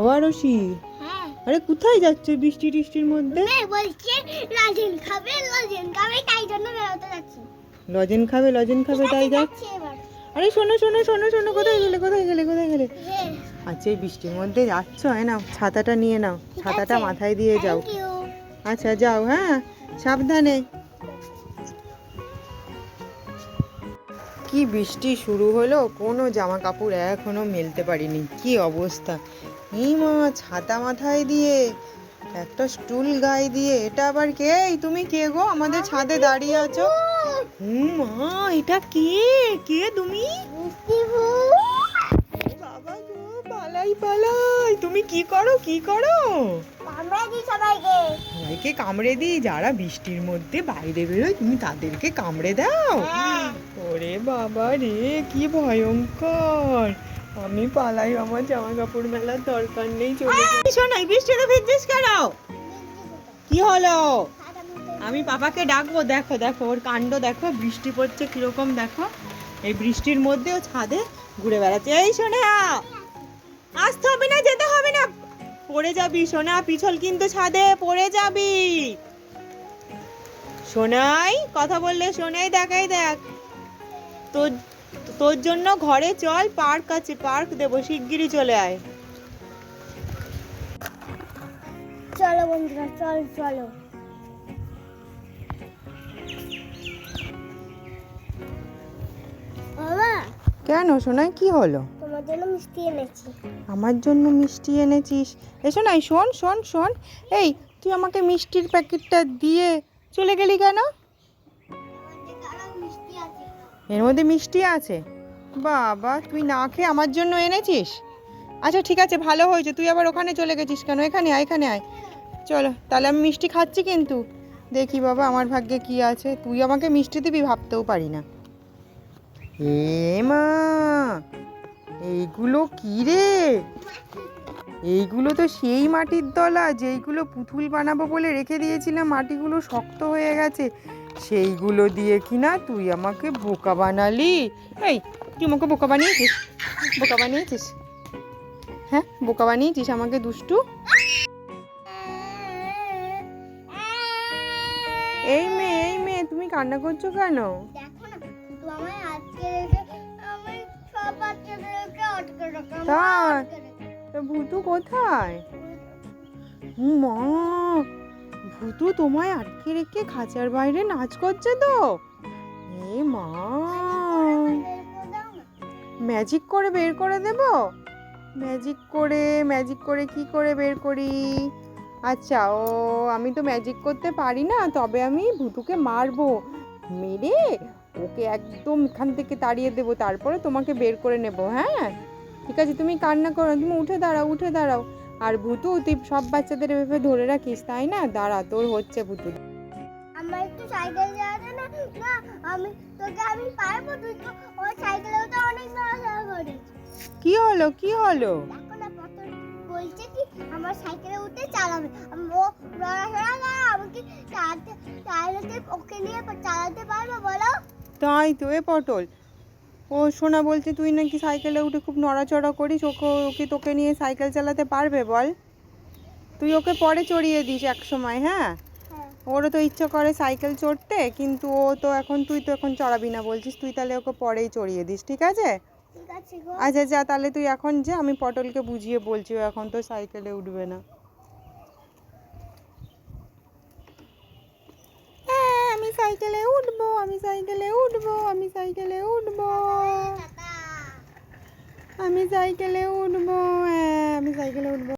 ও আরশি হ্যাঁ। আরে কোথায় যাচ্ছ বৃষ্টি টিষ্টির মধ্যে? বলছে লজেন খাবে লজেন খাবে তাই জন্য বেরোতে যাচ্ছি। লজেন খাবে লজেন খাবে তাই যাচ্ছি আরে শোনো শোনো শোনো শোনো কোথায় গেলে কোথায় গেলে কোথায় গেলে? হ্যাঁ। আচ্ছা এই বৃষ্টির মধ্যে যাচ্ছ হ্যাঁ নাও ছাতাটা নিয়ে নাও ছাতাটা মাথায় দিয়ে যাও। আচ্ছা যাও হ্যাঁ সাবধানে। কি বৃষ্টি শুরু হলো? কোনো জামা কাপড় এখনও মেলতে পারিনি। কি অবস্থা? এই মা ছাতা মাথায় দিয়ে একটা স্টুল গায়ে দিয়ে এটা আবার কে? তুমি কে গো? আমাদের ছাদে দাঁড়িয়ে আছো? হুম মা এটা কে? কে তুমি? বাবা গো পালাই পালাই। তুমি কি করো কি করো? সবাইকে কামড়ে দিই যারা বৃষ্টির মধ্যে বাইরে বেরোয় তুমি তাদেরকে কামড়ে দাও। হ্যাঁ। ওরে বাবা রে কি ভয়ঙ্কর। আমি পালাই আমার জামা কাপড় মেলার দরকার নেই চলে শোনাই বৃষ্টিতে ভিজছিস কেন? কি হলো? আমি পাপাকে ডাকবো দেখো দেখো ওর কাণ্ড দেখো বৃষ্টি পড়ছে কীরকম দেখো। এই বৃষ্টির মধ্যেও ছাদে ঘুরে বেড়াচ্ছে। এই শোনা আসতে হবে না যেতে হবে না। পড়ে যাবি সোনা পিছল কিন্তু ছাদে পড়ে যাবি। সোনাই কথা বললে সোনাই দেখাই দেখ। তোর তোর জন্য ঘরে চল পার্ক আছে পার্ক দেবো শিগগিরই চলে আয়। চলো বন্ধুরা চল চলো। বাবা কেন সোনাই কি হলো? তোমার জন্য মিষ্টি এনেছি। আমার জন্য মিষ্টি এনেছিস? এসো নাই শোন শোন শোন। এই তুই আমাকে মিষ্টির প্যাকেটটা দিয়ে চলে গেলি কেন? এর মধ্যে মিষ্টি আছে। বাবা, তুই না খেয়ে আমার জন্য এনেছিস? আচ্ছা ঠিক আছে, ভালো হয়েছে। তুই আবার ওখানে চলে গেছিস কেন? এখানে আয় এখানে আয়। চলো, তাহলে আমি মিষ্টি খাচ্ছি কিন্তু। দেখি বাবা, আমার ভাগ্যে কি আছে। তুই আমাকে মিষ্টি দিবি, ভাবতেও পারি না। এ মা, এইগুলো কি রে? এইগুলো তো সেই মাটির দলা যেইগুলো পুতুল বানাবো বলে রেখে দিয়েছিলাম, মাটিগুলো শক্ত হয়ে গেছে। সেইগুলো দিয়ে কিনা তুই আমাকে বোকা বানালি? এই তুই আমাকে বোকা বানিয়েছিস? বোকা বানিয়েছিস? হ্যাঁ বোকা বানিয়েছিস আমাকে দুষ্টু? এই মেয়ে এই মেয়ে তুমি কান্না করছ কেন? না। তা ভূতু কোথায়? মা ভূতু তোমায় আটকে রেখে খাঁচার বাইরে নাচ করছে তো? এ মা। ম্যাজিক করে বের করে দেব? ম্যাজিক করে ম্যাজিক করে কি করে বের করি? আচ্ছা ও, আমি তো ম্যাজিক করতে পারি না, তবে আমি ভুতুকে মারবো। মেরে ওকে একদম এখান থেকে তাড়িয়ে দেবো, তারপরে তোমাকে বের করে নেব হ্যাঁ? ঠিক আছে, তুমি কান্না করো তুমি উঠে দাঁড়াও উঠে দাঁড়াও। আর ভুতু তুই সব বাচ্চাদের এভাবে ধরে রাখিস তাই না? দাঁড়া তোর হচ্ছে ভুতু আমার একটু সাইকেল চালাতে না? না আমি তোকে আমি পারব তুই তো ওই সাইকেলেও তো অনেক নড়াচড়া করিস। কি হলো কি হলো? বলছে কি আমার সাইকেলে উঠে চালাবে। ও নড়াচড়া করে আমি কি চালাতে চালাতে ওকে নিয়ে চালাতে পারব বলো? তাই তো এ পটল। ও শোনা বলছে তুই নাকি সাইকেলে উঠে খুব নড়াচড়া করিস ওকে ওকে তোকে নিয়ে সাইকেল চালাতে পারবে বল? তুই ওকে পরে চড়িয়ে দিস এক সময় হ্যাঁ? হ্যাঁ। ওরও তো ইচ্ছা করে সাইকেল চড়তে কিন্তু ও তো এখন তুই তো এখন চড়াবি না বলছিস তুই তাহলে ওকে পরেই চড়িয়ে দিস ঠিক আছে? আচ্ছা যা তাহলে তুই এখন যা আমি পটলকে বুঝিয়ে বলছি ও এখন তো সাইকেলে উঠবে না হ্যাঁ আমি সাইকেলে উঠবো আমি সাইকেলে উঠবো আমি সাইকেলে উঠবো। আমি সাইকেলে উঠবো হ্যাঁ আমি সাইকেলে উঠবো।